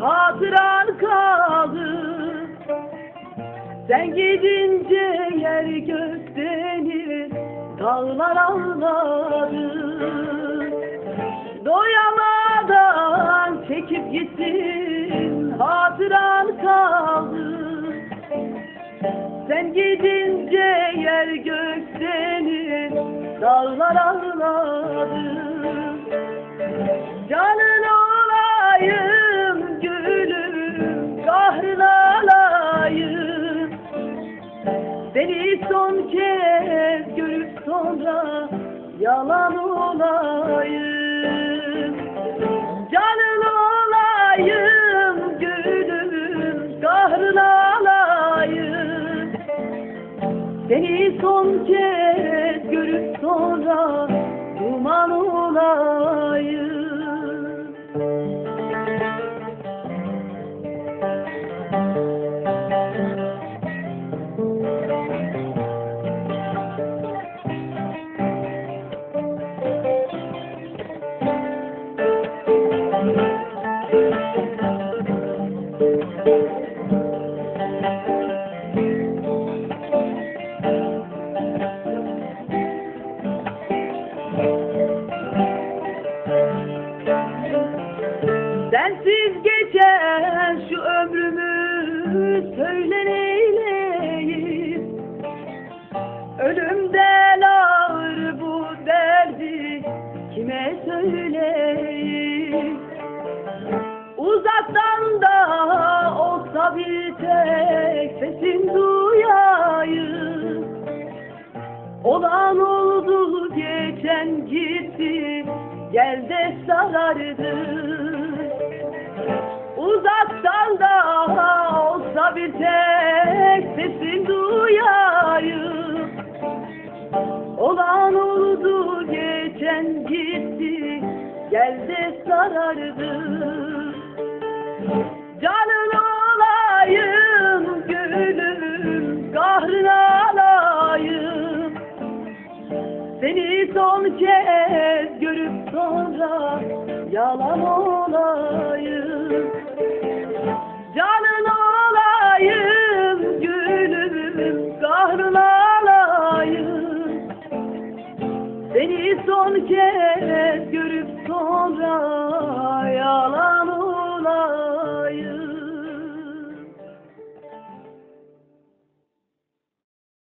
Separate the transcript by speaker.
Speaker 1: hatıran kaldı. Sen gidince yer gök deniz dağlar ağladı Doyamadan çekip gitsin hatıran kaldı. Sen gidince yer gök deniz dağlar ağladı Seni son kez görüp sonra yalan olayım. Canın olayım gülüm kahrın alayım. Seni son kez görüp sonra duman olayım ömrümü söyle neyleyim Ölümden ağır bu derdi kime söyleyeyim? Uzaktan da olsa bir tek sesin duyayım. Olan oldu geçen gitti gel de sarardı Olan oldu geçen gitti gel de sarardı. Canın olayım gülüm kahrın alayım. Seni son kez görüp sonra yalan olayım Seni